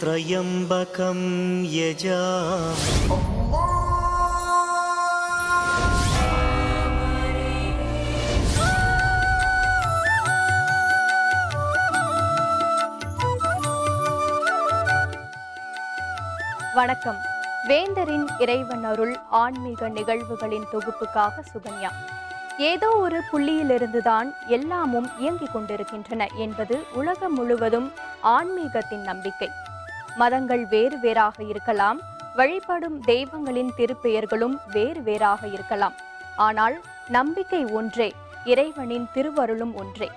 त्र्यम्बकं यजामि வணக்கம் வேந்தரின் இறைவன் அருள் ஆன்மீக நிகழ்வுகளின் தொகுப்புக்காக சுகன்யா ஏதோ ஒரு புள்ளியிலிருந்துதான் எல்லாமும் இயங்கிக் கொண்டிருக்கின்றன என்பது உலகம் முழுவதும் ஆன்மீகத்தின் நம்பிக்கை மதங்கள் வேறு வேறாக இருக்கலாம் வழிபடும் தெய்வங்களின் திருப்பெயர்களும் வேறு வேறாக இருக்கலாம். ஆனால் நம்பிக்கை ஒன்றே இறைவனின் திருவருளும் ஒன்றே.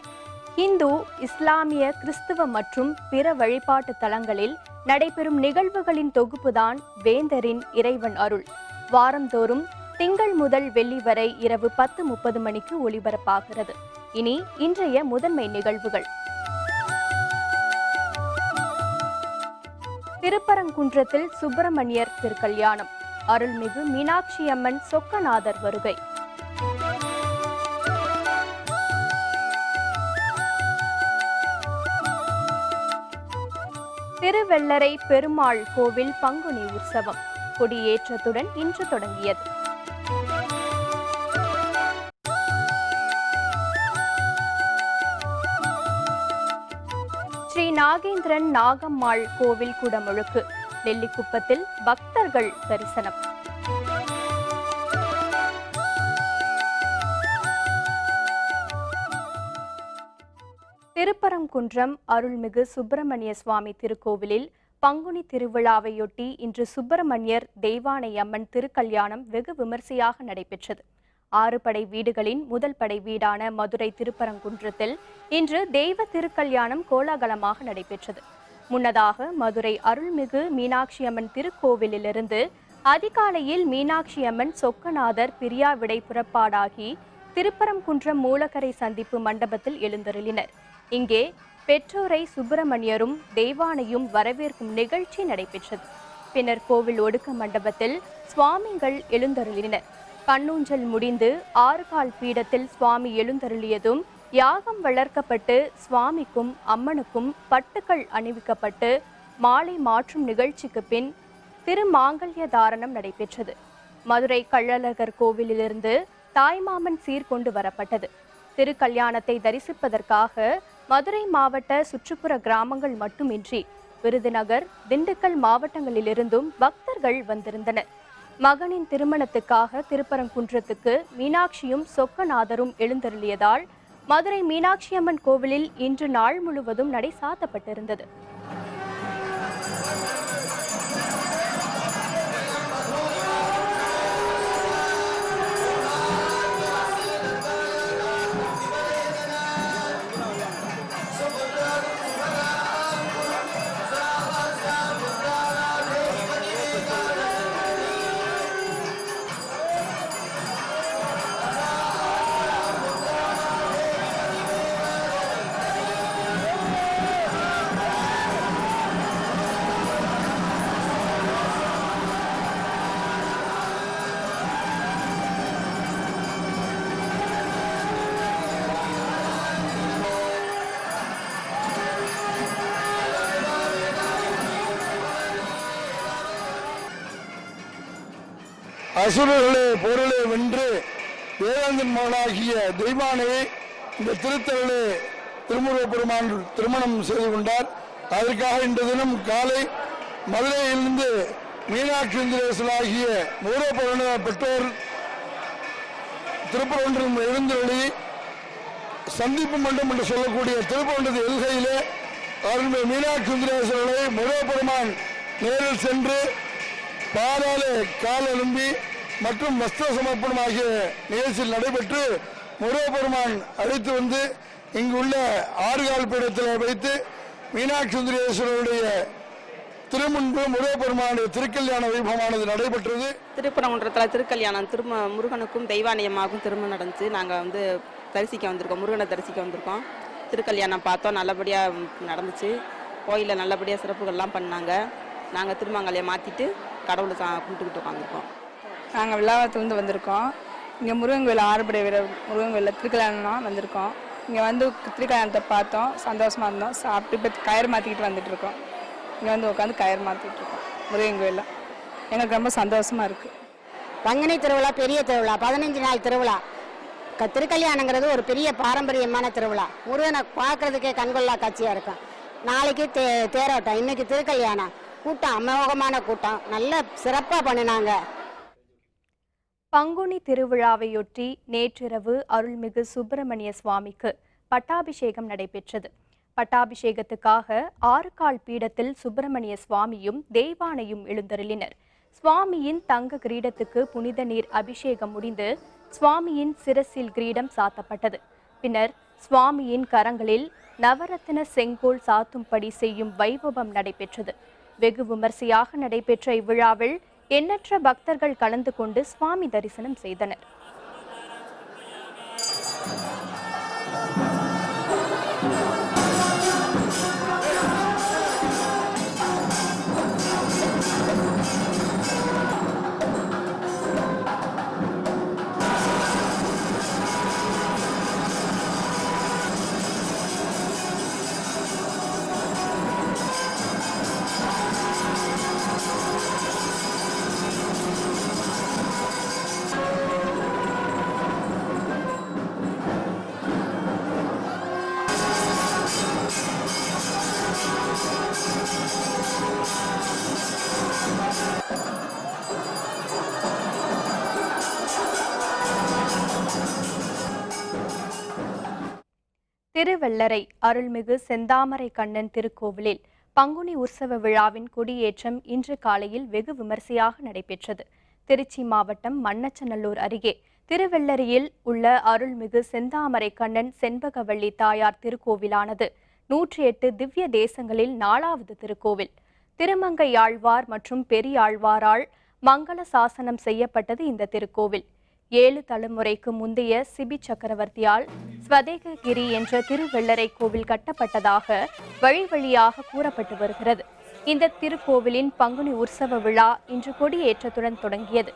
இந்து இஸ்லாமிய கிறிஸ்துவ மற்றும் பிற வழிபாட்டு தலங்களில் நடைபெறும் நிகழ்வுகளின் தொகுப்புதான் வேந்தரின் இறைவன் அருள். வாரந்தோறும் திங்கள் முதல் வெள்ளி வரை இரவு பத்து முப்பது மணிக்கு ஒளிபரப்பாகிறது. இனி இன்றைய முதன்மை நிகழ்வுகள். திருப்பரங்குன்றத்தில் சுப்பிரமணியர் திருக்கல்யாணம். அருள்மிகு மீனாட்சி அம்மன் சொக்கநாதர் வருகை. திருவெள்ளரை பெருமாள் கோவில் பங்குனி உற்சவம். கொடியேற்றத்துடன் இன்று தொடங்கியது. நாகேந்திரன் நாகம்மாள் கோவில் குடமுழுக்கு. நெல்லிக்குப்பத்தில் பக்தர்கள் தரிசனம். திருப்பரங்குன்றம் அருள்மிகு சுப்பிரமணிய சுவாமி திருக்கோவிலில் பங்குனி திருவிழாவையொட்டி இன்று சுப்பிரமணியர் தெய்வானை அம்மன் திருக்கல்யாணம் வெகு விமர்சையாக நடைபெற்றது. ஆறு படை வீடுகளின் முதல் படை வீடான மதுரை திருப்பரங்குன்றத்தில் இன்று தெய்வ திருக்கல்யாணம் கோலாகலமாக நடைபெற்றது. முன்னதாக மதுரை அருள்மிகு மீனாட்சி அம்மன் திருக்கோவிலிலிருந்து அதிகாலையில் மீனாட்சி அம்மன் சொக்கநாதர் பிரியாவிடை புறப்பாடாகி திருப்பரங்குன்றம் மூலக்கரை சந்திப்பு மண்டபத்தில் எழுந்தருளினர். இங்கே பெற்றோரை சுப்பிரமணியரும் தெய்வானையும் வரவேற்கும் நிகழ்ச்சி நடைபெற்றது. பின்னர் கோவில் ஒடுக்க மண்டபத்தில் சுவாமிகள் எழுந்தருளினர். கண்ணூஞ்சல் முடிந்து ஆறுகால் பீடத்தில் சுவாமி எழுந்தருளியதும் யாகம் வளர்க்கப்பட்டு சுவாமிக்கும் அம்மனுக்கும் பட்டுக்கள் அணிவிக்கப்பட்டு மாலை மாற்றும் நிகழ்ச்சிக்கு பின் திருமாங்கல்ய தாரணம் நடைபெற்றது. மதுரை கள்ளழகர் கோவிலிலிருந்து தாய்மாமன் சீர்கொண்டு வரப்பட்டது. திருக்கல்யாணத்தை தரிசிப்பதற்காக மதுரை மாவட்ட சுற்றுப்புற கிராமங்கள் மட்டுமின்றி விருதுநகர் திண்டுக்கல் மாவட்டங்களிலிருந்தும் பக்தர்கள் வந்திருந்தனர். மகனின் திருமணத்துக்காக திருப்பரங்குன்றத்துக்கு மீனாட்சியும் சொக்கநாதரும் எழுந்தருளியதால் மதுரை மீனாட்சி அம்மன் கோவிலில் இன்று நாள் முழுவதும் நடை சாத்தப்பட்டிருந்தது. அசுரர்களே பொருளே வென்று வேதாந்தன் மகனாகிய தெய்வானையை இந்த திருத்தலே திருமுருக பெருமான் திருமணம் செய்து கொண்டார். அதற்காக இன்று தினம் காலை மதுரையிலிருந்து மீனாட்சி இந்திரேசனாகிய முருகப்பெருமான பெற்றோர் திருப்பரன்றம் எழுந்தொழி சந்திப்பு மண்டபம் என்று சொல்லக்கூடிய திருப்பரன்றத்து எல்கையிலே அவர்கள் மீனாட்சி சுந்தரேஸ்வரரை முருகப்பெருமான் நேரில் சென்று பாலால கால் எழும்பி மற்றும் வஸ்திர சமர்ப்பணம் ஆகிய நிகழ்ச்சியில் நடைபெற்று முருகப்பெருமான் அழைத்து வந்து இங்குள்ள ஆறுகால் பீடத்தில் வைத்து மீனாட்சி சுந்தரேஸ்வரருடைய திருமுன்பு முருகப்பெருமானுடைய திருக்கல்யாண வைபவமானது நடைபெற்றது. திருப்பரங்குன்றத்தில் திருக்கல்யாணம் திரும முருகனுக்கும் தெய்வானியமாகவும் திருமணம் நடந்துச்சு. நாங்கள் வந்து தரிசிக்க வந்திருக்கோம் முருகனை தரிசிக்க வந்திருக்கோம். திருக்கல்யாணம் பார்த்தோம் நல்லபடியாக நடந்துச்சு. கோயிலில் நல்லபடியாக சிறப்புகள்லாம் பண்ணாங்க. நாங்கள் திருமங்கலையை மாற்றிட்டு கடவுளை கும்பிட்டுக்கிட்டு உட்காந்துருக்கோம் நாங்கள் விழாவத்துலேருந்து வந்திருக்கோம். இங்கே முருகன் கோயில் ஆறுபடை வீரர் முருகன் கோயிலில் திருக்கல்யாணம் வந்திருக்கோம். இங்கே வந்து திருக்கல்யாணத்தை பார்த்தோம் சந்தோஷமாக இருந்தோம். சாப்பிட்டு இப்போ கயிறு மாற்றிக்கிட்டு வந்துட்டு இருக்கோம் இங்கே வந்து உட்காந்து கயிறு மாற்றிட்டு இருக்கோம் முருகன் கோயிலில். எங்களுக்கு ரொம்ப சந்தோஷமாக இருக்குது பங்குனி திருவிழா பெரிய திருவிழா பதினஞ்சு நாள் திருவிழா. க திருக்கல்யாணங்கிறது ஒரு பெரிய பாரம்பரியமான திருவிழா. முருகனை பார்க்குறதுக்கே கண்கொள்ளா காட்சியாக இருக்கும். நாளைக்கு தே தேரோட்டம் இன்னைக்கு திருக்கல்யாணம். கூட்டம் அமோகமான கூட்டம். நல்ல சிறப்பாக பண்ணினாங்க. பங்குனி திருவிழாவையொட்டி நேற்றிரவு அருள்மிகு சுப்பிரமணிய சுவாமிக்கு பட்டாபிஷேகம் நடைபெற்றது. பட்டாபிஷேகத்துக்காக ஆறுகால் பீடத்தில் சுப்பிரமணிய சுவாமியும் தெய்வானையும் எழுந்தருளினர். சுவாமியின் தங்க கிரீடத்துக்கு புனித நீர் அபிஷேகம் முடிந்து சுவாமியின் சிரசில் கிரீடம் சாத்தப்பட்டது. பின்னர் சுவாமியின் கரங்களில் நவரத்தின செங்கோல் சாத்தும்படி செய்யும் வைபவம் நடைபெற்றது. வெகு விமர்சையாக நடைபெற்ற இவ்விழாவில் எண்ணற்ற பக்தர்கள் கலந்து கொண்டு சுவாமி தரிசனம் செய்தனர். கல்லறை அருள்மிகு செந்தாமரை கண்ணன் திருக்கோவிலில் பங்குனி உற்சவ விழாவின் கொடியேற்றம் இன்று காலையில் வெகு விமர்சையாக நடைபெற்றது. திருச்சி மாவட்டம் மண்ணச்சநல்லூர் அருகே திருவெள்ளரியில் உள்ள அருள்மிகு செந்தாமரை கண்ணன் செண்பகவள்ளி தாயார் திருக்கோவிலானது நூற்றி எட்டு திவ்ய தேசங்களில் நாலாவது திருக்கோவில். திருமங்கையாழ்வார் மற்றும் பெரியாழ்வாரால் மங்கள சாசனம் செய்யப்பட்டது இந்த திருக்கோவில். ஏழு தலைமுறைக்கு முந்தைய சிபி சக்கரவர்த்தியால் ஸ்வதேககிரி என்ற திருவெள்ளரை கோவில் கட்டப்பட்டதாக வழி வழியாக கூறப்பட்டு வருகிறது. இந்த திருக்கோவிலின் பங்குனி உற்சவ விழா இன்று கொடியேற்றத்துடன் தொடங்கியது.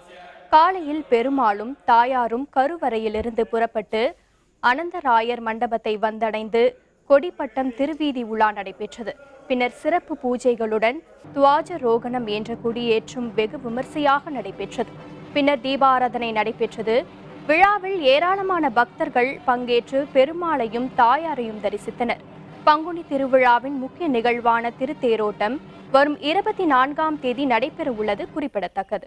காலையில் பெருமாளும் தாயாரும் கருவறையிலிருந்து புறப்பட்டு அனந்தராயர் மண்டபத்தை வந்தடைந்து கொடிப்பட்டம் திருவீதி உலா நடைபெற்றது. பின்னர் சிறப்பு பூஜைகளுடன் துவாஜ ரோகணம் என்ற கொடியேற்றும் வெகு விமர்சையாக நடைபெற்றது. பின்னர் தீபாராதனை நடைபெற்றது. விழாவில் ஏராளமான பக்தர்கள் பங்கேற்று பெருமாளையும் தாயாரையும் தரிசித்தனர். பங்குனி திருவிழாவின் முக்கிய நிகழ்வான திருத்தேரோட்டம் வரும் இருபத்தி நான்காம் தேதி நடைபெற உள்ளது குறிப்பிடத்தக்கது.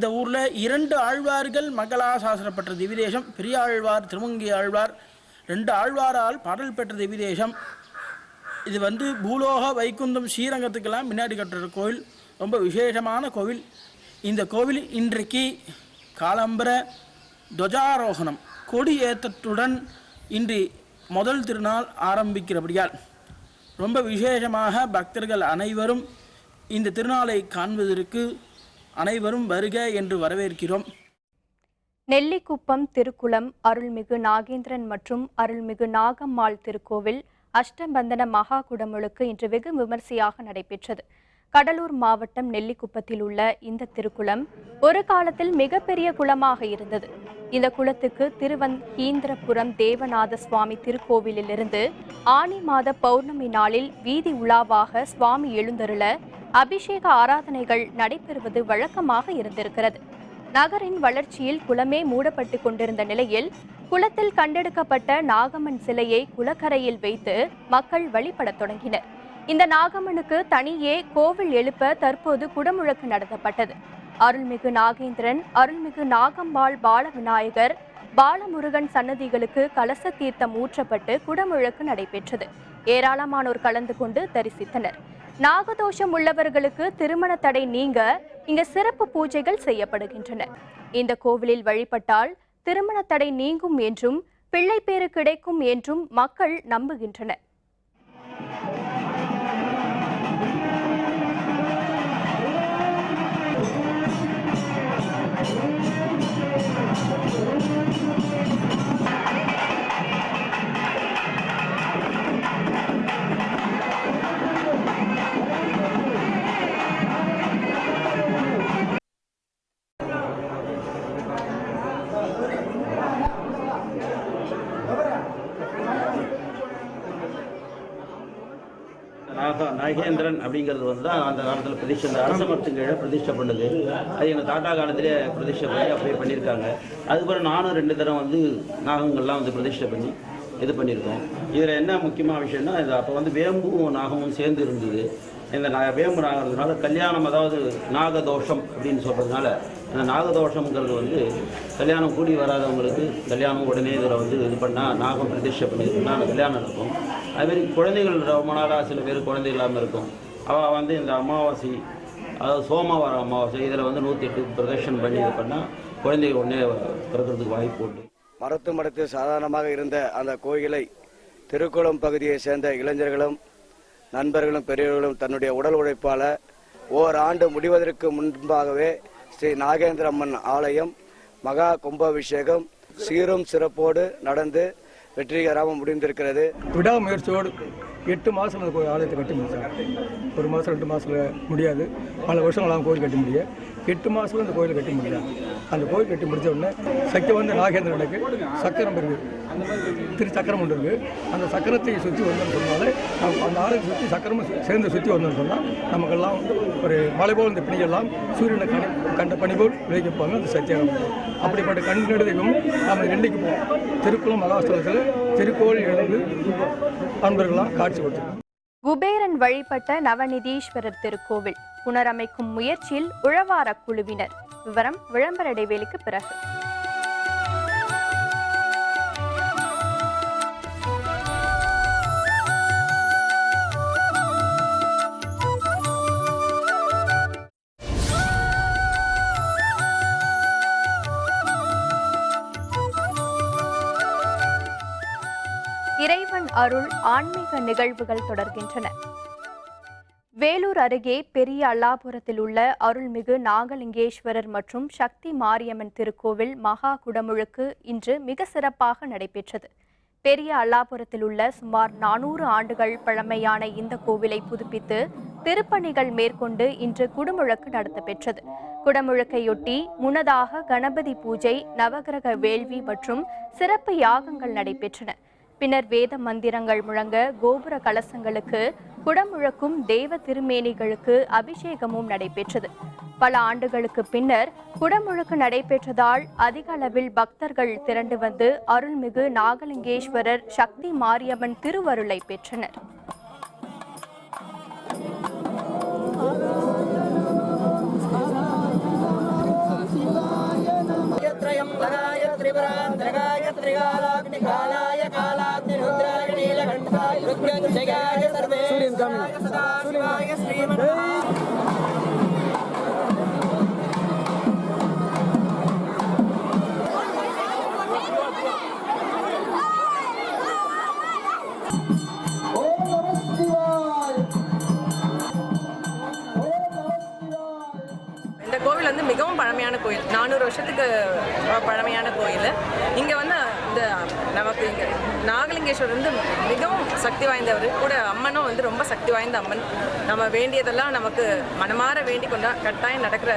இந்த ஊரில் இரண்டு ஆழ்வார்கள் மங்களாசாசனப்பட்ட திவிதேசம் பெரிய ஆழ்வார் திருமங்கி ஆழ்வார். ரெண்டு ஆழ்வாரால் பாடல் பெற்ற திவிதேசம். இது வந்து பூலோக வைகுந்தம் ஸ்ரீரங்கத்துக்கெல்லாம் முன்னாடி கட்டுற கோவில் ரொம்ப விசேஷமான கோவில். இந்த கோவில் இன்றைக்கு காலம்பர துவஜாரோகணம் கொடி ஏற்றத்துடன் இன்று முதல் திருநாள் ஆரம்பிக்கிறபடியால். ரொம்ப விசேஷமாக பக்தர்கள் அனைவரும் இந்த திருநாளை காண்பதற்கு அனைவரும் வருக என்று வரவேற்கிறோம். நெல்லிக்குப்பம் திருக்குளம் அருள்மிகு நாகேந்திரன் மற்றும் அருள்மிகு நாகம்மாள் திருக்கோவில் அஷ்டபந்தன மகா குடமுழுக்கு இன்று வெகு விமர்சையாக நடைபெற்றது. கடலூர் மாவட்டம் நெல்லிக்குப்பத்தில் உள்ள இந்த திருக்குளம் ஒரு காலத்தில் மிகப்பெரிய குளமாக இருந்தது. இந்த குளத்துக்கு திருவந்தீந்திரபுரம் தேவநாத சுவாமி திருக்கோவிலிலிருந்து ஆனி மாத பௌர்ணமி நாளில் வீதி உலாவாக சுவாமி எழுந்தருள அபிஷேக ஆராதனைகள் நடைபெறுவது வழக்கமாக இருந்திருக்கிறது. நகரின் வளர்ச்சியில் குளமே மூடப்பட்டு கொண்டிருந்த நிலையில் குளத்தில் கண்டெடுக்கப்பட்ட நாகம்மன் சிலையை குளக்கரையில் வைத்து மக்கள் வழிபடத் தொடங்கினர். இந்த நாகம்மனுக்கு தனியே கோவில் எழுப்ப தற்போது குடமுழக்கு நடத்தப்பட்டது. அருள்மிகு நாகேந்திரன் அருள்மிகு நாகம்பாள் பால விநாயகர் பாலமுருகன் சன்னதிகளுக்கு கலச தீர்த்தம் ஊற்றப்பட்டு குடமுழக்கு நடைபெற்றது. ஏராளமானோர் கலந்து கொண்டு தரிசித்தனர். நாகதோஷம் உள்ளவர்களுக்கு திருமண தடை நீங்க இங்க சிறப்பு பூஜைகள் செய்யப்படுகின்றன. இந்த கோவிலில் வழிபட்டால் திருமண தடை நீங்கும் என்றும் பிள்ளை பேறு கிடைக்கும் என்றும் மக்கள் நம்புகின்றனர். நாகேந்திரன் அப்படிங்கிறது வந்து தான் அந்த காலத்தில் பிரதிஷ்டை அந்த அரச மரத்துக்கு கீழே பிரதிஷ்டை பண்ணுது. அது எங்கள் தாத்தா காலத்திலே பிரதிஷ்டை பண்ணி அப்படியே பண்ணியிருக்காங்க. அதுக்கப்புறம் நானும் ரெண்டு தரம் வந்து நாகங்கள்லாம் வந்து பிரதிஷ்டை பண்ணி இது பண்ணியிருக்கோம். இதில் என்ன முக்கியமான விஷயம்னா இது அப்போ வந்து வேம்பும் நாகமும் சேர்ந்து இருந்தது. இந்த நா வேம்பு நாகிறதுனால கல்யாணம் அதாவது நாகதோஷம் அப்படின்னு சொல்கிறதுனால அந்த நாகதோஷங்கிறது வந்து கல்யாணம் கூடி வராதவங்களுக்கு கல்யாணம் உடனே இதில் வந்து இது பண்ணால் நாகம் பிரதிஷ்டை பண்ணியிருக்குன்னா அந்த கல்யாணம் நடக்கும். அதுமாரி குழந்தைகள் ரொம்ப நாளாக சில பேர் குழந்தை இல்லாமல் இருக்கும். அவள் வந்து இந்த அமாவாசை அதாவது சோமவார அமாவாசை இதில் வந்து நூற்றி எட்டு பிரதர்ஷன் பண்ணி இது பண்ணால் குழந்தைகள் உடனே பிறக்கிறதுக்கு வாய்ப்பு உண்டு. மரத்து மடத்து சாதாரணமாக இருந்த அந்த கோயிலை திருக்குளம் பகுதியை சேர்ந்த இளைஞர்களும் நண்பர்களும் பெரியவர்களும் தன்னுடைய உடல் உழைப்பால ஓராண்டு முடிவதற்கு முன்பாகவே ஸ்ரீ நாகேந்திரம்மன் ஆலயம் மகா கும்பாபிஷேகம் சீரும் சிறப்போடு நடந்து வெற்றிகரமாக முடிந்திருக்கிறது. விடாமுயற்சியோடு எட்டு மாதம் அந்த கோயில் ஆலயத்தை கட்டி முடிச்சாங்க ஒரு மாதம் ரெண்டு மாதத்தில் முடியாது. பல வருஷங்களாக கோயில் கட்டி முடியும் எட்டு மாதத்துல அந்த கோயில் கட்டி முடியாது அந்த கோயில் கட்டி முடிச்ச உடனே சக்தி வந்து நாகேந்திரனுக்கு சக்கரம் இருக்குது திரு சக்கரம் ஒன்று இருக்குது அந்த சக்கரத்தை சுற்றி வந்தோம்னு சொன்னாலே அந்த ஆளுக்கு சுற்றி சக்கரமும் சு- சேர்ந்து சுற்றி வந்தோம்னு சொன்னால் நமக்கெல்லாம் ஒரு மலை போல் இந்த பிணியெல்லாம் சூரியனை கணி கண்ட பணிபோல் விளைவிப்பாங்க அந்த சத்தியாகம் அப்படிப்பட்ட கண்ணெடு தெய்வம் நம்ம ரெண்டுக்கு போவோம். திருக்குளம் மகாஸ்தலத்தில் திருக்கோள் எழுந்து அன்பர்கள்லாம் காட்சி கொடுத்துருக்கோம். குபேரன் வழிபட்ட நவநிதீஸ்வரர் திருக்கோவில். புனரமைக்கும் முயற்சியில் உழவாரக் குழுவினர். விவரம் விளம்பர இடைவேளைக்கு பிறகு. இறைவன் அருள் ஆன்மீக நிகழ்வுகள் தொடர்கின்றன. வேலூர் அருகே பெரிய அல்லாபுரத்தில் உள்ள அருள்மிகு நாகலிங்கேஸ்வரர் மற்றும் சக்தி மாரியம்மன் திருக்கோவில் மகா குடமுழுக்கு இன்று மிக சிறப்பாக நடைபெற்றது. பெரிய அல்லாபுரத்தில் உள்ள சுமார் நானூறு ஆண்டுகள் பழமையான இந்த கோவிலை புதுப்பித்து திருப்பணிகள் மேற்கொண்டு இன்று குடமுழக்கு நடத்தப்பெற்றது. குடமுழக்கையொட்டி முன்னதாக கணபதி பூஜை நவகிரக வேள்வி மற்றும் சிறப்பு யாகங்கள் நடைபெற்றன. பின்னர் வேத மந்திரங்கள் முழங்க கோபுர கலசங்களுக்கு குடமுழக்கும் தேவ திருமேனிகளுக்கு அபிஷேகமும் நடைபெற்றது. பல ஆண்டுகளுக்கு பின்னர் குடமுழுக்கு நடைபெற்றதால் அதிக அளவில் பக்தர்கள் திரண்டு வந்து அருள்மிகு நாகலிங்கேஸ்வரர் சக்தி மாரியம்மன் திருவருளை பெற்றனர். त्रिवरान्ध्रगाय त्रिकालाग्निकालाय कालाग्निरुद्राय नीलकण्ठाय रुद्रञ्जयाय सर्वे सदा श्रीमन्ना மிகவும் பழமையான கோயில். நானூறு வருஷத்துக்கு பழமையான கோயில். இங்கே வந்து இந்த நமக்கு இங்கே நாகலிங்கேஸ்வரர் வந்து மிகவும் சக்தி வாய்ந்தவர். கூட அம்மனும் வந்து ரொம்ப சக்தி வாய்ந்த அம்மன். நம்ம வேண்டியதெல்லாம் நமக்கு மனமாற வேண்டி கொண்டா கட்டாயம் நடக்கிற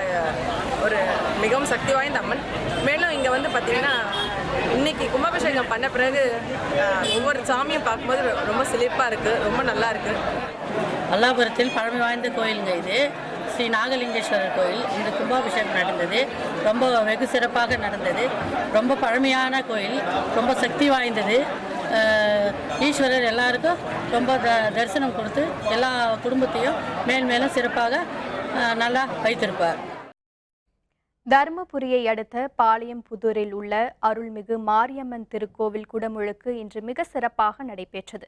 ஒரு மிகவும் சக்தி வாய்ந்த அம்மன். மேலும் இங்கே வந்து பார்த்திங்கன்னா இன்னைக்கு கும்பாபிஷேகம் பண்ண பிறகு ஒவ்வொரு சாமியும் பார்க்கும்போது ரொம்ப செழிப்பாக இருக்குது ரொம்ப நல்லா இருக்குது அல்லாபுரத்தில் பழமை வாய்ந்த கோயிலுங்க இது. ஸ்ரீ நாகலிங்கேஸ்வரர் கோயில். இந்த கும்பாபிஷேகம் நடந்தது. ரொம்ப வெகு சிறப்பாக நடந்தது. ரொம்ப பழமையான கோயில். ரொம்ப சக்தி வாய்ந்தது. ஈஸ்வரர் எல்லாருக்கும் ரொம்ப த தரிசனம் கொடுத்து எல்லா குடும்பத்தையும் மேல் மேலும் சிறப்பாக நல்லா வைத்திருப்பார். தருமபுரியை அடுத்த பாளையம் புதூரில் உள்ள அருள்மிகு மாரியம்மன் திருக்கோவில் குடமுழுக்கு இன்று மிக சிறப்பாக நடைபெற்றது.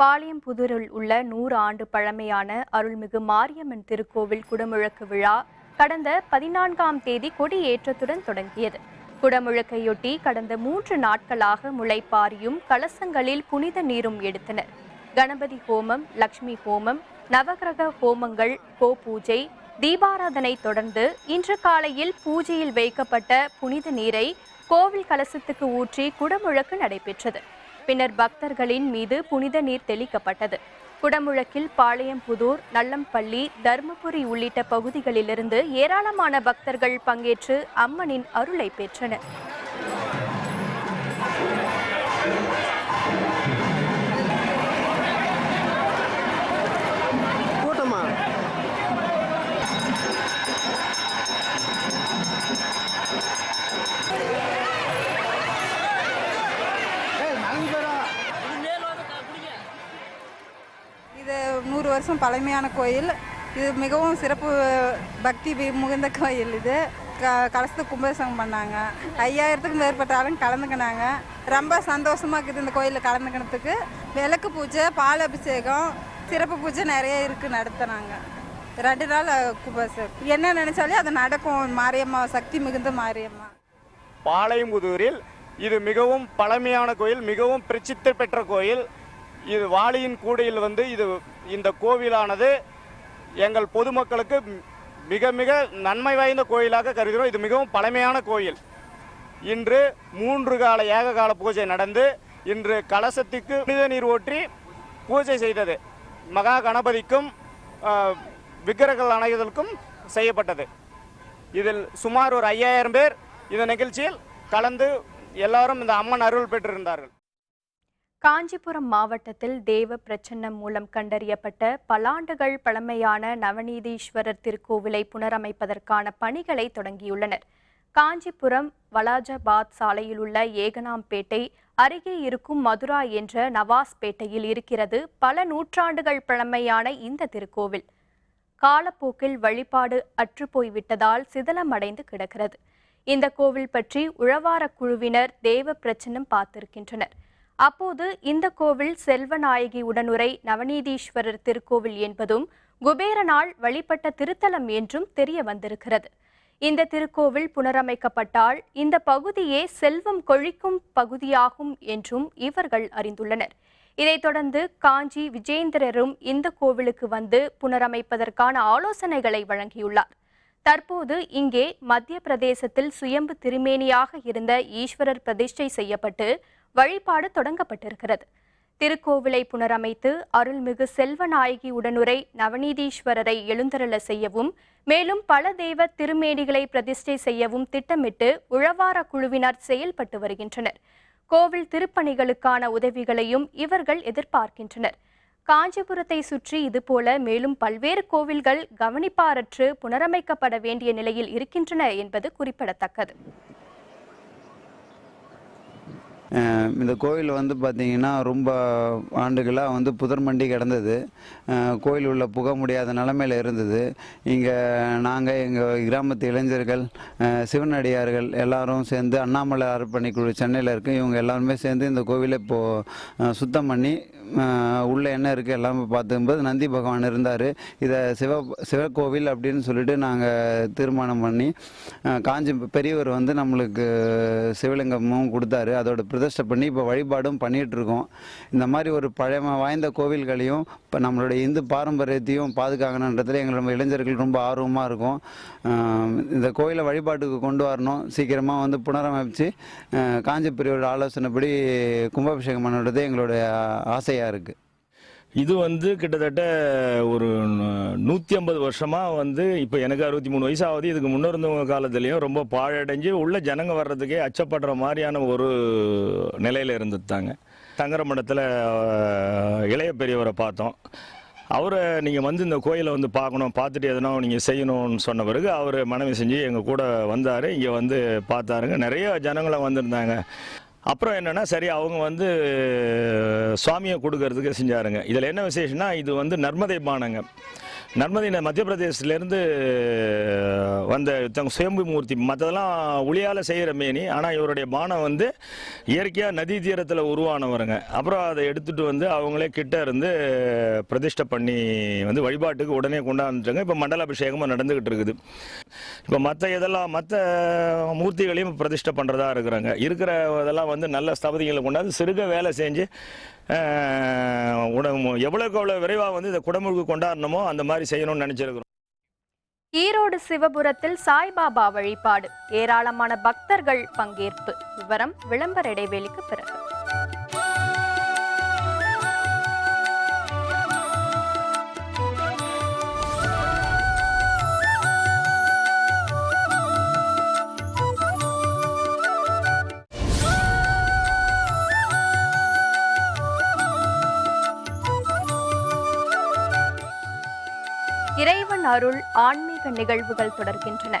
பாளையம்புதூரில் உள்ள நூறு ஆண்டு பழமையான அருள்மிகு மாரியம்மன் திருக்கோவில் குடமுழக்கு விழா கடந்த பதினான்காம் தேதி கொடியேற்றத்துடன் தொடங்கியது. குடமுழக்கையொட்டி கடந்த மூன்று நாட்களாக முளைப்பாரியும் கலசங்களில் புனித நீரும் எடுத்தனர். கணபதி ஹோமம் லக்ஷ்மி ஹோமம் நவகிரக ஹோமங்கள் கோபூஜை தீபாராதனை தொடர்ந்து இன்று காலையில் பூஜையில் வைக்கப்பட்ட புனித நீரை கோவில் கலசத்துக்கு ஊற்றி குடமுழக்கு நடைபெற்றது. பின்னர் பக்தர்களின் மீது புனித நீர் தெளிக்கப்பட்டது. குடமுழக்கில் பாளையம்புதூர் நல்லம்பள்ளி தர்மபுரி உள்ளிட்ட பகுதிகளிலிருந்து ஏராளமான பக்தர்கள் பங்கேற்று அம்மனின் அருளை பெற்றனர். இது நூறு வருஷம் பழமையான கோயில். இது மிகவும் சிறப்பு பக்தி மிகுந்த கோயில் இது. க கலசத்து கும்பாபிஷேகம் பண்ணாங்க. ஐயாயிரத்துக்கும் மேற்பட்ட ஆளுங்க கலந்துக்கினாங்க. ரொம்ப சந்தோஷமாக இருக்குது இந்த கோயிலில் கலந்துக்கினதுக்கு. விளக்கு பூஜை பால் அபிஷேகம் சிறப்பு பூஜை நிறைய இருக்குது நடத்துனாங்க. ரெண்டு நாள் கும்பாபிஷேகம். என்ன நினச்சாலே அது நடக்கும். மாரியம்மா சக்தி மிகுந்த மாரியம்மா. பாளையம்புதூரில் இது மிகவும் பழமையான கோயில் மிகவும் பிரசித்தி பெற்ற கோயில். இது வாளியின் கூடையில் வந்து இது இந்த கோவிலானது எங்கள் பொதுமக்களுக்கு மிக மிக நன்மை வாய்ந்த கோயிலாக கருதுகிறோம். இது மிகவும் பழமையான கோயில். இன்று மூன்று கால ஏக கால பூஜை நடந்து இன்று கலசத்துக்கு புனித நீர் ஊற்றி பூஜை செய்தது. மகா கணபதிக்கும் விக்கிரகங்கள் அணைதலுக்கும் செய்யப்பட்டது. இதில் சுமார் ஒரு ஐயாயிரம் பேர் இந்த நிகழ்ச்சியில் கலந்து எல்லாரும் இந்த அம்மன் அருள் பெற்றிருந்தார்கள். காஞ்சிபுரம் மாவட்டத்தில் தேவ பிரச்சன்னம் மூலம் கண்டறியப்பட்ட பலாண்டுகள் பழமையான நவநீதீஸ்வரர் திருக்கோவிலை புனரமைப்பதற்கான பணிகளை தொடங்கியுள்ளனர். காஞ்சிபுரம் வலாஜபாத் சாலையில் உள்ள ஏகனாம்பேட்டை அருகே இருக்கும் மதுரா என்ற நவாஸ்பேட்டையில் இருக்கிறது பல நூற்றாண்டுகள் பழமையான இந்த திருக்கோவில். காலப்போக்கில் வழிபாடு அற்றுப்போய்விட்டதால் சிதலமடைந்து கிடக்கிறது. இந்த கோவில் பற்றி உழவாரக் குழுவினர் தேவ பிரச்சனம் பார்த்திருக்கின்றனர். அப்போது இந்த கோவில் செல்வநாயகி உடனுரை நவநீதீஸ்வரர் திருக்கோவில் என்பதும் குபேரனால் வழிபட்ட திருத்தலம் என்றும் தெரிய வந்திருக்கிறது. இந்த திருக்கோவில் புனரமைக்கப்பட்டால் இந்த பகுதியே செல்வம் கொழிக்கும் பகுதியாகும் என்றும் இவர்கள் அறிந்துள்ளனர். இதைத் தொடர்ந்து காஞ்சி விஜேந்திரரும் இந்த கோவிலுக்கு வந்து புனரமைப்பதற்கான ஆலோசனைகளை வழங்கியுள்ளார். தற்போது இங்கே மத்திய பிரதேசத்தில் சுயம்பு திருமேனியாக இருந்த ஈஸ்வரர் பிரதிஷ்டை செய்யப்பட்டு வழிபாடு தொடங்கப்பட்டிருக்கிறது. திருக்கோவிலை புனரமைத்து அருள்மிகு செல்வநாயகி உடனுரை நவநீதீஸ்வரரை எழுந்தருள செய்யவும் மேலும் பல தெய்வ திருமேடிகளை பிரதிஷ்டை செய்யவும் திட்டமிட்டு உழவார குழுவினர் செயல்பட்டு வருகின்றனர். கோவில் திருப்பணிகளுக்கான உதவிகளையும் இவர்கள் எதிர்பார்க்கின்றனர். காஞ்சிபுரத்தை சுற்றி இதுபோல மேலும் பல்வேறு கோவில்கள் கவனிப்பாரற்று புனரமைக்கப்பட வேண்டிய நிலையில் இருக்கின்றன என்பது குறிப்பிடத்தக்கது. இந்த கோயில் வந்து பார்த்திங்கன்னா ரொம்ப ஆண்டுகளாக வந்து புதர்மண்டி கிடந்தது. கோயில் உள்ள புக முடியாத நிலமையில இருந்தது. இங்கே நாங்கள் எங்கள் கிராமத்து இளைஞர்கள் சிவனடியார்கள் எல்லாரும் சேர்ந்து அண்ணாமலை அர்ப்பணிக்குழு சென்னையில் இருக்கு. இவங்க எல்லாருமே சேர்ந்து இந்த கோவிலை இப்போது சுத்தம் பண்ணி உள்ளே உள்ள என்ன இருக்குது எல்லாமே பார்த்துக்கும்போது நந்தி பகவான் இருந்தார். இதை சிவ சிவக்கோவில் அப்படின்னு சொல்லிட்டு நாங்கள் தீர்மானம் பண்ணி காஞ்சி பெரியவர் வந்து நம்மளுக்கு சிவலிங்கமும் கொடுத்தாரு. அதோட பிரதிஷ்டை பண்ணி இப்போ வழிபாடும் பண்ணிகிட்ருக்கோம் இருக்கோம் இந்த மாதிரி ஒரு பழமை வாய்ந்த கோவில்களையும் இப்போ நம்மளுடைய இந்து பாரம்பரியத்தையும் பாதுகாக்கணுன்றதுல எங்களோட இளைஞர்கள் ரொம்ப ஆர்வமாக இருக்கும். இந்த கோயிலை வழிபாட்டுக்கு கொண்டு வரணும். சீக்கிரமாக வந்து புனரமைச்சு காஞ்சிபுரியோட ஆலோசனைப்படி கும்பாபிஷேகம் பண்ணுறது எங்களுடைய ஆசையாக இருக்குது இது வந்து கிட்டத்தட்ட ஒரு நூற்றி ஐம்பது வருஷமாக வந்து இப்போ எனக்கு அறுபத்தி மூணு வயசு ஆகுது இதுக்கு முன்ன இருந்தவங்க காலத்துலேயும் ரொம்ப பாழடைஞ்சு உள்ள ஜனங்க வர்றதுக்கே அச்சப்படுற மாதிரியான ஒரு நிலையில் இருந்துட்டாங்க. தங்கர மடத்தில் இளைய பெரியவரை பார்த்தோம். அவரை நீங்கள் வந்து இந்த கோயிலை வந்து பார்க்கணும் பார்த்துட்டு எதனா நீங்கள் செய்யணும்னு சொன்ன பிறகு அவர் மனைவி செஞ்சு எங்கள் கூட வந்தார். இங்கே வந்து பார்த்தாருங்க. நிறைய ஜனங்களை வந்திருந்தாங்க. அப்புறம் என்னன்னா சரி அவங்க வந்து சுவாமியை கொடுக்கறதுக்கு செஞ்சாருங்க. இதில் என்ன விசேஷம்னா இது வந்து நர்மதை பானங்க. நர்மதின மத்திய பிரதேசத்துலேருந்து வந்த தங்க சுயம்பு மூர்த்தி மற்றதெல்லாம் உளியால் செய்கிற மேனி. ஆனால் இவருடைய பானம் வந்து இயற்கையாக நதி தீரத்தில் உருவானவருங்க. அப்புறம் அதை எடுத்துட்டு வந்து அவங்களே கிட்ட இருந்து பிரதிஷ்டை பண்ணி வந்து வழிபாட்டுக்கு உடனே கொண்டாந்துட்டாங்க. இப்போ மண்டல அபிஷேகமும் நடந்துக்கிட்டு இருக்குது. இப்போ மற்ற இதெல்லாம் மற்ற மூர்த்திகளையும் பிரதிஷ்டை பண்ணுறதா இருக்கிறாங்க. இருக்கிற இதெல்லாம் வந்து நல்ல ஸ்தபதிகளை கொண்டாந்து சிறுக வேலை செஞ்சு எவ்வளோக்கு எவ்வளோ விரைவாக வந்து இதை குடமுழுக்கு கொண்டாடணுமோ அந்த மாதிரி செய்யணும்னு நினச்சிருக்கிறோம். ஈரோடு சிவபுரத்தில் சாய்பாபா வழிபாடு. ஏராளமான பக்தர்கள் பங்கேற்பு. விவரம் விளம்பர இடைவெளிக்கு பிறகு. இறைவன் அருள் ஆன்மீக நிகழ்வுகள் தொடர்கின்றன.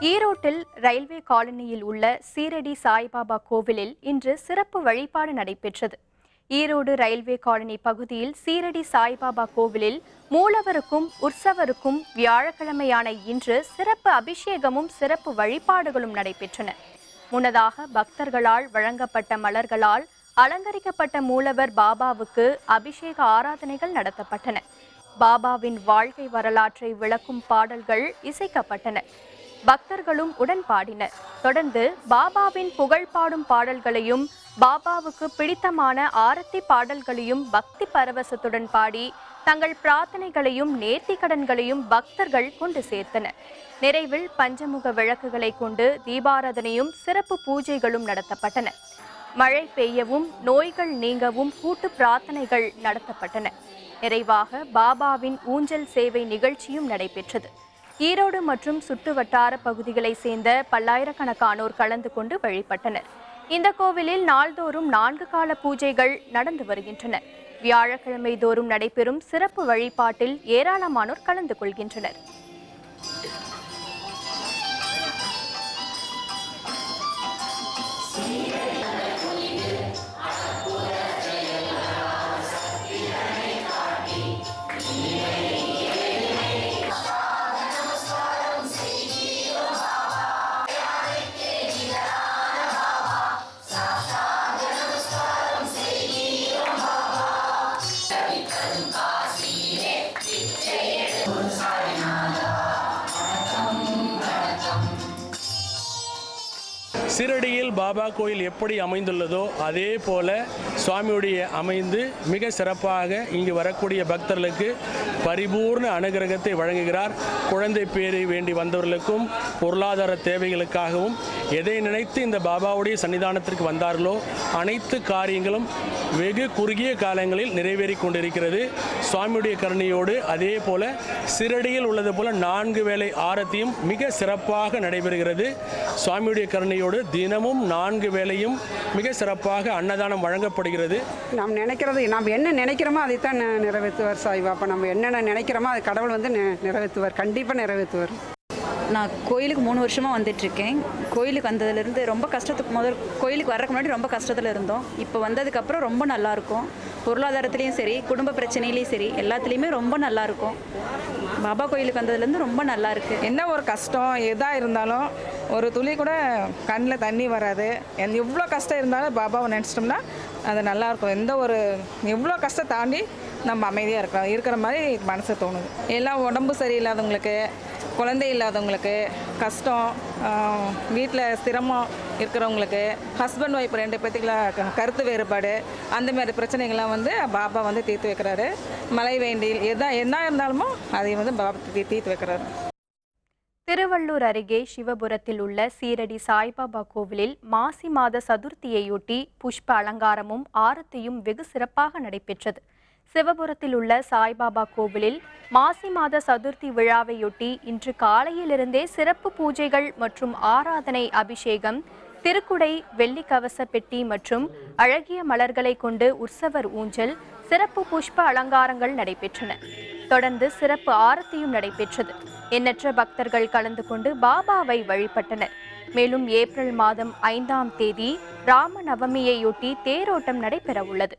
ஈரோட்டில் ரயில்வே காலனியில் உள்ள சீரடி சாய்பாபா கோவிலில் இன்று சிறப்பு வழிபாடு நடைபெற்றது. ஈரோடு ரயில்வே காலனி பகுதியில் சீரடி சாய்பாபா கோவிலில் மூலவருக்கும் உற்சவருக்கும் வியாழக்கிழமையான இன்று சிறப்பு அபிஷேகமும் சிறப்பு வழிபாடுகளும் நடைபெற்றன. முன்னதாக பக்தர்களால் வழங்கப்பட்ட மலர்களால் அலங்கரிக்கப்பட்ட மூலவர் பாபாவுக்கு அபிஷேக ஆராதனைகள் நடத்தப்பட்டன. பாபாவின் வாழ்க்கை வரலாற்றை விளக்கும் பாடல்கள் இசைக்கப்பட்டன. பக்தர்களும் உடன் பாடினர். தொடர்ந்து பாபாவின் புகழ் பாடும் பாடல்களையும் பாபாவுக்கு பிடித்தமான ஆரத்தி பாடல்களையும் பக்தி பரவசத்துடன் பாடி தங்கள் பிரார்த்தனைகளையும் நேர்த்திக்கடன்களையும் பக்தர்கள் கொண்டு சேர்த்தனர். நிறைவில் பஞ்சமுக விளக்குகளை கொண்டு தீபாராதனையும் சிறப்பு பூஜைகளும் நடத்தப்பட்டன. மழை பெய்யவும் நோய்கள் நீங்கவும் கூட்டு பிரார்த்தனைகள் நடத்தப்பட்டன. நிறைவாக பாபாவின் ஊஞ்சல் சேவை நிகழ்ச்சியும் நடைபெற்றது. ஈரோடு மற்றும் சுற்று வட்டார பகுதிகளை சேர்ந்த பல்லாயிரக்கணக்கானோர் கலந்து கொண்டு வழிபட்டனர். இந்த கோவிலில் நாள்தோறும் நான்கு கால பூஜைகள் நடந்து வருகின்றன. வியாழக்கிழமை தோறும் நடைபெறும் சிறப்பு வழிபாட்டில் ஏராளமானோர் கலந்து கொள்கின்றனர். சிறடியில் பாபா கோயில் எப்படி அமைந்துள்ளதோ அதே போல சுவாமியுடைய அமைந்து மிக சிறப்பாக இங்கு வரக்கூடிய பக்தர்களுக்கு பரிபூர்ண அனுகிரகத்தை வழங்குகிறார். குழந்தை பேரை வேண்டி வந்தவர்களுக்கும் பொருளாதார தேவைகளுக்காகவும் எதை நினைத்து இந்த பாபாவுடைய சன்னிதானத்திற்கு வந்தார்களோ அனைத்து காரியங்களும் வெகு குறுகிய காலங்களில் நிறைவேறி கொண்டிருக்கிறது. சுவாமியுடைய கருணையோடு அதே போல சிரடியில் உள்ளது போல நான்கு வேளை ஆரத்தியும் மிக சிறப்பாக நடைபெறுகிறது. சுவாமியுடைய கருணையோடு தினமும் நான்கு வேளையும் மிக சிறப்பாக அன்னதானம் வழங்கப்படுகிறது. நாம் நினைக்கிறது நாம் என்ன நினைக்கிறோமோ அதைத்தான் நிறைவேற்றுவார் சாய்பா அப்போ நம்ம என்னென்ன நினைக்கிறோமோ அது கடவுள் வந்து நிறைவேற்றுவார் கண்டிப்பாக நிறைவேற்றுவார். நான் கோயிலுக்கு மூணு வருஷமாக வந்துட்டுருக்கேன் கோயிலுக்கு வந்ததுலேருந்து ரொம்ப கஷ்டத்துக்கு முதல் கோயிலுக்கு வர்றதுக்கு முன்னாடி ரொம்ப கஷ்டத்தில் இருந்தோம். இப்போ வந்ததுக்கப்புறம் ரொம்ப நல்லாயிருக்கும் பொருளாதாரத்துலேயும் சரி குடும்ப பிரச்சனையிலையும் சரி எல்லாத்துலேயுமே ரொம்ப நல்லாயிருக்கும் பாபா கோயிலுக்கு வந்ததுலேருந்து ரொம்ப நல்லா இருக்குது என்ன ஒரு கஷ்டம்? எதாக இருந்தாலும் ஒரு துளி கூட கண்ணில் தண்ணி வராது. என் எவ்வளோ கஷ்டம் இருந்தாலும் பாபாவை நினச்சிட்டோம்னா அது நல்லாயிருக்கும் எந்த ஒரு எவ்வளோ கஷ்டம் தாண்டி நம்ம அமைதியாக இருக்கிறோம் இருக்கிற மாதிரி மனசு தோணுது. எல்லாம் உடம்பு சரியில்லாதவங்களுக்கு குழந்தை இல்லாதவங்களுக்கு கஷ்டம் வீட்டில் சிரமம் இருக்கிறவங்களுக்கு ஹஸ்பண்ட் ஒய்ஃப் ரெண்டு பேர்த்துக்குள்ள க- கருத்து வேறுபாடு அந்த மாதிரி பிரச்சனைகள்லாம் வந்து பாபா வந்து தீர்த்து வைக்கிறாரு. மழை வேண்டியில் எதா என்ன இருந்தாலுமோ அதை வந்து பாபா தீர்த்து வைக்கிறாரு. திருவள்ளூர் அருகே சிவபுரத்தில் உள்ள சீரடி சாய்பாபா கோவிலில் மாசி மாத சதுர்த்தியையொட்டி புஷ்ப அலங்காரமும் ஆரத்தியும் வெகு சிறப்பாக நடைபெற்றது. சிவபுரத்தில் உள்ள சாய்பாபா கோவிலில் மாசி மாத சதுர்த்தி விழாவையொட்டி இன்று காலையிலிருந்தே சிறப்பு பூஜைகள் மற்றும் ஆராதனை அபிஷேகம் திருக்குடை வெள்ளி கவச பெட்டி மற்றும் அழகிய மலர்களை கொண்டு உற்சவர் ஊஞ்சல் சிறப்பு புஷ்ப அலங்காரங்கள் நடைபெற்றன. தொடர்ந்து சிறப்பு ஆரத்தியும் நடைபெற்றது. எண்ணற்ற பக்தர்கள் கலந்து கொண்டு பாபாவை வழிபட்டனர். மேலும் ஏப்ரல் மாதம் ஐந்தாம் தேதி ராம நவமியையொட்டி தேரோட்டம் நடைபெற உள்ளது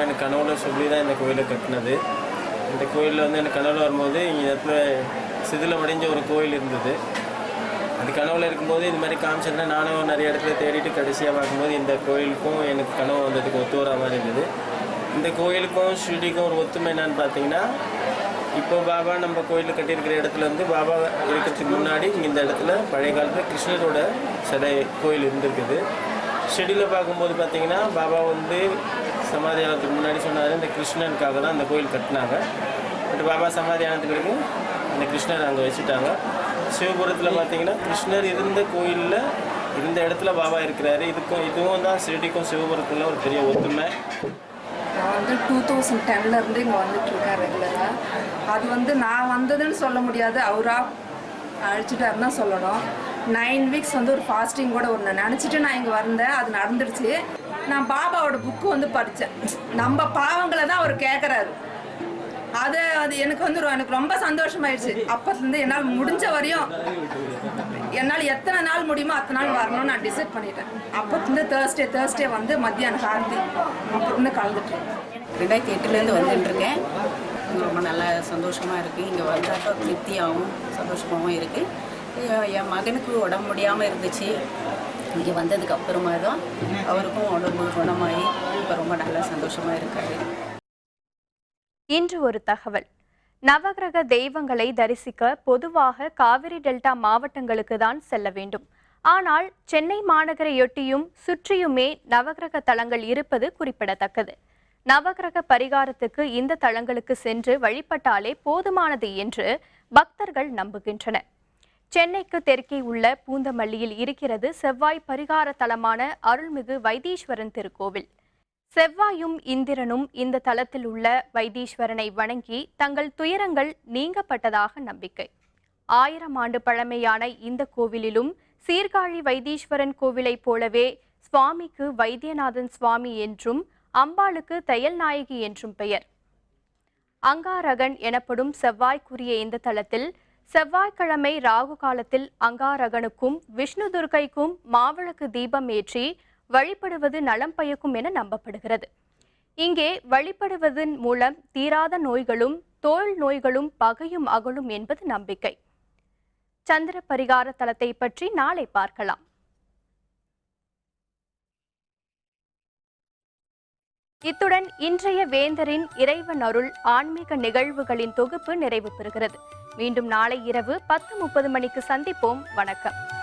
நிறுவும் எனக்கு கனவுல சொல்லி தான் இந்த கோயிலை கட்டினது. இந்த கோயிலில் வந்து எனக்கு கனவுல வரும்போது இங்கே இடத்துல சிதிலமடைஞ்ச ஒரு கோயில் இருந்தது. அது கனவுல இருக்கும்போது இந்த மாதிரி காமிச்சிருந்தா நானும் நிறைய இடத்துல தேடிட்டு கடைசியாக பார்க்கும்போது இந்த கோயிலுக்கும் எனக்கு கனவு வந்ததுக்கு ஒத்து வர மாதிரி இருந்தது. இந்த கோயிலுக்கும் ஷிரடிக்கும் ஒரு ஒத்துமை என்னன்னு பார்த்தீங்கன்னா இப்போ பாபா நம்ம கோயில் கட்டியிருக்கிற இடத்துல வந்து பாபா இருக்கிறதுக்கு முன்னாடி இங்கே இந்த இடத்துல பழைய காலத்தில் கிருஷ்ணரோட சிலை கோயில் இருந்திருக்குது. ஷெடியில் பார்க்கும்போது பார்த்தீங்கன்னா பாபா வந்து சமாதி முன்னாடி சொன்னார் இந்த கிருஷ்ணனுக்காக தான் அந்த கோயில் கட்டினாங்க. பட் பாபா சமாதியானத்துக்கு பிறகு அந்த கிருஷ்ணர் அங்கே வச்சுட்டாங்க. சிவபுரத்தில் பார்த்தீங்கன்னா கிருஷ்ணர் இருந்த கோயிலில் இருந்த இடத்துல பாபா இருக்கிறாரு. இதுக்கும் இதுவும் தான் ஷிரடிக்கும் சிவபுரத்தில் ஒரு பெரிய ஒத்துமை. நான் வந்து டூ தௌசண்ட் டென்லேருந்து இங்கே வந்துட்டு ரெகுலராக அது வந்து நான் வந்ததுன்னு சொல்ல முடியாது. அவராக அழைச்சிட்டாருன்னு தான் சொல்லணும். நைன் வீக்ஸ் வந்து ஒரு ஃபாஸ்டிங் கூட ஒன்று நினச்சிட்டு நான் இங்கே வந்தேன். அது நடந்துடுச்சு. நான் பாபாவோட புக்கு வந்து படித்தேன் நம்ம பாவங்களை தான் அவர் கேட்குறாரு அது அது எனக்கு வந்து எனக்கு ரொம்ப சந்தோஷமாயிடுச்சு. அப்பத்துலேருந்து என்னால் முடிஞ்ச வரையும் என்னால் எத்தனை நாள் முடியுமோ அத்தனை நாள் வரணும்னு நான் டிசைட் பண்ணிட்டேன். அப்பத்துலேருந்து தேர்ஸ்டே தேர்ஸ்டே வந்து மத்தியானம் கார்த்தி அப்பத்துலேருந்து கலந்துட்டேன். ரெண்டாயிரத்தி எட்டுலேருந்து வந்துட்டுருக்கேன். ரொம்ப நல்லா சந்தோஷமாக இருக்குது இங்கே வந்தாக்கா திருப்தியாகவும் சந்தோஷமாகவும் இருக்குது என் மகனுக்கு உடம்பு முடியாமல் இருந்துச்சு. இங்கே வந்ததுக்கு அப்புறமா தான் அவருக்கும் உடம்பு குணமாகி இப்போ ரொம்ப நல்லா சந்தோஷமாக இருக்காரு. இன்று ஒரு தகவல். நவகிரக தெய்வங்களை தரிசிக்க பொதுவாக காவிரி டெல்டா மாவட்டங்களுக்கு தான் செல்ல வேண்டும். ஆனால் சென்னை மாநகரையொட்டியும் சுற்றியுமே நவகிரக தலங்கள் இருப்பது குறிப்பிடத்தக்கது. நவகிரக பரிகாரத்துக்கு இந்த தலங்களுக்கு சென்று வழிபட்டாலே போதுமானது என்று பக்தர்கள் நம்புகின்றனர். சென்னைக்கு தெற்கே உள்ள பூந்தமல்லியில் இருக்கிறது செவ்வாய் பரிகார தலமான அருள்மிகு வைத்தீஸ்வரன் திருக்கோவில். செவ்வாயும் இந்திரனும் இந்த தலத்தில் உள்ள வைத்தீஸ்வரனை வணங்கி தங்கள் துயரங்கள் நீங்கப்பட்டதாக நம்பிக்கை. ஆயிரம் ஆண்டு பழமையான இந்த கோவிலிலும் சீர்காழி வைத்தீஸ்வரன் கோவிலைப் போலவே சுவாமிக்கு வைத்தியநாதன் சுவாமி என்றும் அம்பாளுக்கு தையல் நாயகி என்றும் பெயர். அங்காரகன் எனப்படும் செவ்வாய்க்குரிய இந்த தலத்தில் செவ்வாய்க்கிழமை ராகு காலத்தில் அங்காரகனுக்கும் விஷ்ணு துர்க்கைக்கும் மாவிளக்கு தீபம் ஏற்றி வழிபடுவது நலம் பயக்கும் என நம்பப்படுகிறது. இங்கே வழிபடுவதன் மூலம் தீராத நோய்களும் தோல் நோய்களும் பகையும் அகலும் என்பது நம்பிக்கை. சந்திர பரிகார தலத்தை பற்றி நாளை பார்க்கலாம். இத்துடன் இன்றைய வேந்தரின் இறைவன் அருள் ஆன்மீக நிகழ்வுகளின் தொகுப்பு நிறைவு பெறுகிறது. மீண்டும் நாளை இரவு பத்து முப்பது மணிக்கு சந்திப்போம். வணக்கம்.